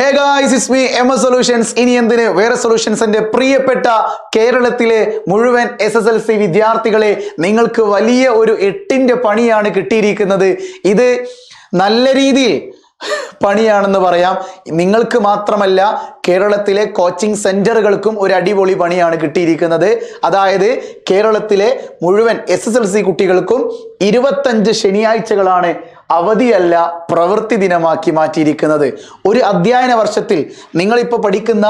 Hey guys is me M S solutions ഇനി എന്തിന്? വേറെ സൊല്യൂഷൻസിന്റെ പ്രിയപ്പെട്ട കേരളത്തിലെ മുഴുവൻ എസ് എസ് എൽ സി വിദ്യാർത്ഥികളെ നിങ്ങൾക്ക് വലിയ ഒരു എട്ടിന്റെ പണിയാണ് കിട്ടിയിരിക്കുന്നത്. ഇത് നല്ല രീതിയിൽ പണിയാണെന്ന് പറയാം. നിങ്ങൾക്ക് മാത്രമല്ല കേരളത്തിലെ കോച്ചിങ് സെന്ററുകൾക്കും ഒരു അടിപൊളി പണിയാണ് കിട്ടിയിരിക്കുന്നത്. അതായത് കേരളത്തിലെ മുഴുവൻ എസ് കുട്ടികൾക്കും ഇരുപത്തഞ്ച് ശനിയാഴ്ചകളാണ് അവധിയല്ല പ്രവൃത്തി ദിനമാക്കി മാറ്റിയിരിക്കുന്നത്. ഒരു അധ്യയന വർഷത്തിൽ നിങ്ങളിപ്പോൾ പഠിക്കുന്ന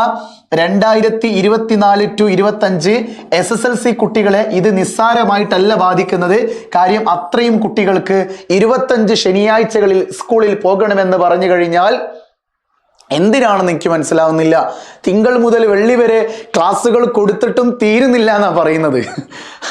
രണ്ടായിരത്തി ഇരുപത്തിനാല് ടു ഇരുപത്തഞ്ച് എസ് എസ് എൽ സി കുട്ടികളെ ഇത് നിസ്സാരമായിട്ടല്ല ബാധിക്കുന്നത്. കാര്യം അത്രയും കുട്ടികൾക്ക് ഇരുപത്തഞ്ച് ശനിയാഴ്ചകളിൽ സ്കൂളിൽ പോകണമെന്ന് പറഞ്ഞു കഴിഞ്ഞാൽ എന്തിനാണെന്ന് എനിക്ക് മനസ്സിലാവുന്നില്ല. തിങ്കൾ മുതൽ വെള്ളി വരെ ക്ലാസ്സുകൾ കൊടുത്തിട്ടും തീരുന്നില്ല എന്നാണ് പറയുന്നത്.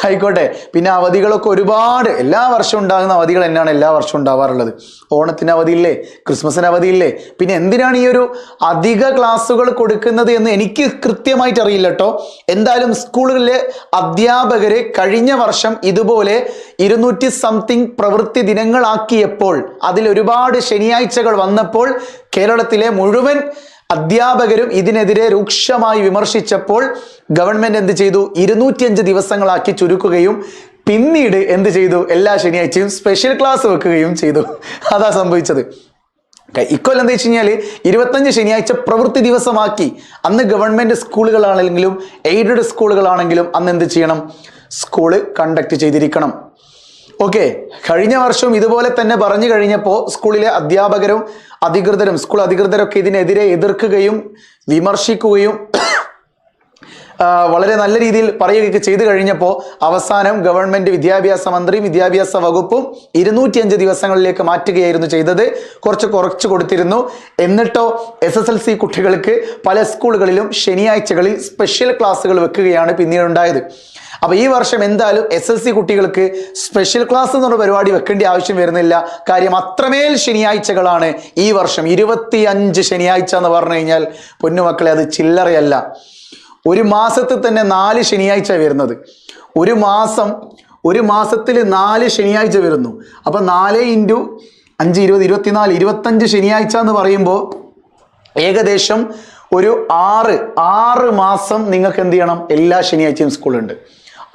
ആയിക്കോട്ടെ. പിന്നെ അവധികളൊക്കെ ഒരുപാട്. എല്ലാ വർഷവും ഉണ്ടാകുന്ന അവധികൾ തന്നെയാണ് എല്ലാ വർഷവും ഉണ്ടാവാറുള്ളത്. ഓണത്തിന് അവധിയില്ലേ? ക്രിസ്മസിന് അവധിയില്ലേ? പിന്നെ എന്തിനാണ് ഈ ഒരു അധിക ക്ലാസ്സുകൾ കൊടുക്കുന്നത് എന്ന് എനിക്ക് കൃത്യമായിട്ട് അറിയില്ല കേട്ടോ. എന്തായാലും സ്കൂളുകളിലെ അധ്യാപകർ കഴിഞ്ഞ വർഷം ഇതുപോലെ ഇരുന്നൂറ്റി സംതിങ് പ്രവൃത്തി ദിനങ്ങളാക്കിയപ്പോൾ അതിൽ ഒരുപാട് ശനിയാഴ്ചകൾ വന്നപ്പോൾ കേരളത്തിലെ മുഴുവൻ അധ്യാപകരും ഇതിനെതിരെ രൂക്ഷമായി വിമർശിച്ചപ്പോൾ ഗവൺമെന്റ് എന്ത് ചെയ്തു? ഇരുന്നൂറ്റിയഞ്ച് ദിവസങ്ങളാക്കി ചുരുക്കുകയും പിന്നീട് എന്ത് ചെയ്തു? എല്ലാ ശനിയാഴ്ചയും സ്പെഷ്യൽ ക്ലാസ് വെക്കുകയും ചെയ്തു. അതാ സംഭവിച്ചത്. ഇക്കൊല്ലം എന്താ വെച്ച് കഴിഞ്ഞാൽ ഇരുപത്തഞ്ച് ശനിയാഴ്ച പ്രവൃത്തി ദിവസമാക്കി. അന്ന് ഗവൺമെന്റ് സ്കൂളുകളാണെങ്കിലും എയ്ഡഡ് സ്കൂളുകളാണെങ്കിലും അന്ന് എന്ത് ചെയ്യണം? സ്കൂൾ കണ്ടക്ട് ചെയ്തിരിക്കണം. ഓക്കെ കഴിഞ്ഞ വർഷവും ഇതുപോലെ തന്നെ പറഞ്ഞു കഴിഞ്ഞപ്പോൾ സ്കൂളിലെ അധ്യാപകരും അധികൃതരും സ്കൂൾ അധികൃതരൊക്കെ ഇതിനെതിരെ എതിർക്കുകയും വിമർശിക്കുകയും വളരെ നല്ല രീതിയിൽ പറയുകയൊക്കെ ചെയ്തു കഴിഞ്ഞപ്പോൾ അവസാനം ഗവൺമെന്റ് വിദ്യാഭ്യാസ മന്ത്രിയും വിദ്യാഭ്യാസ വകുപ്പും ഇരുന്നൂറ്റിയഞ്ച് ദിവസങ്ങളിലേക്ക് മാറ്റുകയായിരുന്നു ചെയ്തത്. കുറച്ച് കുറച്ച് കൊടുത്തിരുന്നു. എന്നിട്ടോ എസ് എസ് എൽ സി കുട്ടികൾക്ക് പല സ്കൂളുകളിലും ശനിയാഴ്ചകളിൽ സ്പെഷ്യൽ ക്ലാസ്സുകൾ വെക്കുകയാണ് പിന്നീട് ഉണ്ടായത്. അപ്പൊ ഈ വർഷം എന്തായാലും എസ് എസ് സി കുട്ടികൾക്ക് സ്പെഷ്യൽ ക്ലാസ് എന്നുള്ള പരിപാടി വെക്കേണ്ട ആവശ്യം വരുന്നില്ല. കാര്യം അത്രമേൽ ശനിയാഴ്ചകളാണ് ഈ വർഷം. ഇരുപത്തി അഞ്ച് ശനിയാഴ്ച എന്ന് പറഞ്ഞു കഴിഞ്ഞാൽ പൊന്നുമക്കളെ അത് ചില്ലറയല്ല. ഒരു മാസത്തിൽ തന്നെ നാല് ശനിയാഴ്ച വരുന്നത്. ഒരു മാസം ഒരു മാസത്തിൽ നാല് ശനിയാഴ്ച വരുന്നു. അപ്പോൾ നാല് ഇന്റു അഞ്ച് ഇരുപത് ഇരുപത്തിനാല് ഇരുപത്തഞ്ച് ശനിയാഴ്ച എന്ന് പറയുമ്പോൾ ഏകദേശം ഒരു ആറ് ആറ് മാസം നിങ്ങൾക്ക് എന്ത് ചെയ്യണം? എല്ലാ ശനിയാഴ്ചയും സ്കൂളുണ്ട്.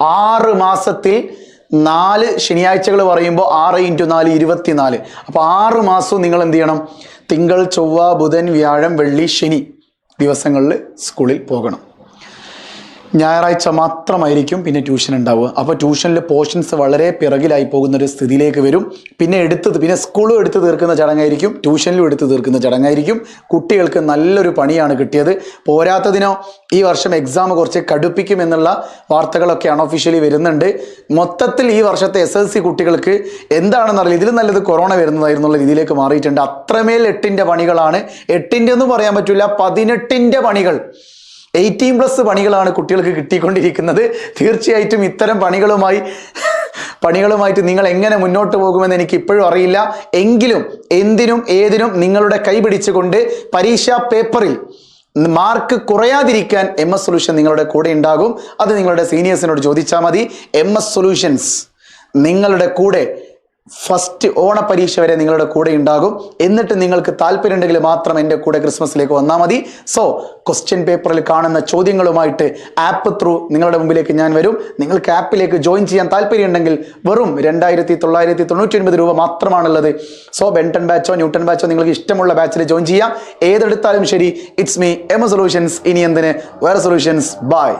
ആറ് മാസത്തിൽ നാല് ശനിയാഴ്ചകൾ പറയുമ്പോൾ ആറ് ഇന്റു നാല് ഇരുപത്തിനാല്. അപ്പോൾ ആറ് മാസവും നിങ്ങൾ എന്ത് ചെയ്യണം? തിങ്കൾ ചൊവ്വ ബുധൻ വ്യാഴം വെള്ളി ശനി ദിവസങ്ങളിൽ സ്കൂളിൽ പോകണം. ഞായറാഴ്ച മാത്രമായിരിക്കും പിന്നെ ട്യൂഷൻ ഉണ്ടാവുക. അപ്പോൾ ട്യൂഷനിൽ പോർഷൻസ് വളരെ പിറകിലായി പോകുന്ന ഒരു സ്ഥിതിയിലേക്ക് വരും. പിന്നെ എടുത്ത് പിന്നെ സ്കൂളും എടുത്ത് തീർക്കുന്ന ചടങ്ങായിരിക്കും. ട്യൂഷനിലും എടുത്ത് തീർക്കുന്ന ചടങ്ങായിരിക്കും. കുട്ടികൾക്ക് നല്ലൊരു പണിയാണ് കിട്ടിയത്. പോരാത്തതിനോ ഈ വർഷം എക്സാം കുറച്ച് കടുപ്പിക്കും എന്നുള്ള വാർത്തകളൊക്കെ അൺഒഫീഷ്യലി വരുന്നുണ്ട്. മൊത്തത്തിൽ ഈ വർഷത്തെ എസ് എൽ സി കുട്ടികൾക്ക് എന്താണെന്നറിയില്ല. ഇതിലും നല്ലത് കൊറോണ വരുന്നതായിരുന്നുള്ള രീതിയിലേക്ക് മാറിയിട്ടുണ്ട്. അത്രമേൽ എട്ടിന്റെ പണികളാണ്. എട്ടിന്റെ ഒന്നും പറയാൻ പറ്റില്ല പതിനെട്ടിന്റെ പണികൾ. എയ്റ്റീൻ പ്ലസ് പണികളാണ് കുട്ടികൾക്ക് കിട്ടിക്കൊണ്ടിരിക്കുന്നത്. തീർച്ചയായിട്ടും ഇത്തരം പണികളുമായി പണികളുമായിട്ട് നിങ്ങൾ എങ്ങനെ മുന്നോട്ട് പോകുമെന്ന് എനിക്ക് ഇപ്പോഴും അറിയില്ല. എങ്കിലും എന്തിനും ഏതിനും നിങ്ങളുടെ കൈ പിടിച്ചുകൊണ്ട് പരീക്ഷാ പേപ്പറിൽ മാർക്ക് കുറയാതിരിക്കാൻ എം എസ് സൊല്യൂഷൻ നിങ്ങളുടെ കൂടെ ഉണ്ടാകും. അത് നിങ്ങളുടെ സീനിയേഴ്സിനോട് ചോദിച്ചാൽ മതി. എം എസ് സൊല്യൂഷൻസ് നിങ്ങളുടെ കൂടെ ഫസ്റ്റ് ഓണ പരീക്ഷ വരെ നിങ്ങളുടെ കൂടെ ഉണ്ടാകും. എന്നിട്ട് നിങ്ങൾക്ക് താല്പര്യമുണ്ടെങ്കിൽ മാത്രം എന്റെ കൂടെ ക്രിസ്മസിലേക്ക് വന്നാൽ മതി. സോ ക്വസ്റ്റ്യൻ പേപ്പറിൽ കാണുന്ന ചോദ്യങ്ങളുമായിട്ട് ആപ്പ് ത്രൂ നിങ്ങളുടെ മുമ്പിലേക്ക് ഞാൻ വരും. നിങ്ങൾക്ക് ആപ്പിലേക്ക് ജോയിൻ ചെയ്യാൻ താല്പര്യമുണ്ടെങ്കിൽ വെറും രണ്ടായിരത്തി തൊള്ളായിരത്തി തൊണ്ണൂറ്റി ഒൻപത് രൂപ മാത്രമാണുള്ളത് സോ ബെൻടൺ ബാച്ചോ ന്യൂട്ടൺ ബാച്ചോ നിങ്ങൾക്ക് ഇഷ്ടമുള്ള ബാച്ചിൽ ജോയിൻ ചെയ്യാം. ഏതെടുത്താലും ശരി ഇറ്റ്സ് മീ എം സൊല്യൂഷൻസ് ഇനി എന്തിന്? വേറെ സൊല്യൂഷൻസ് ബൈ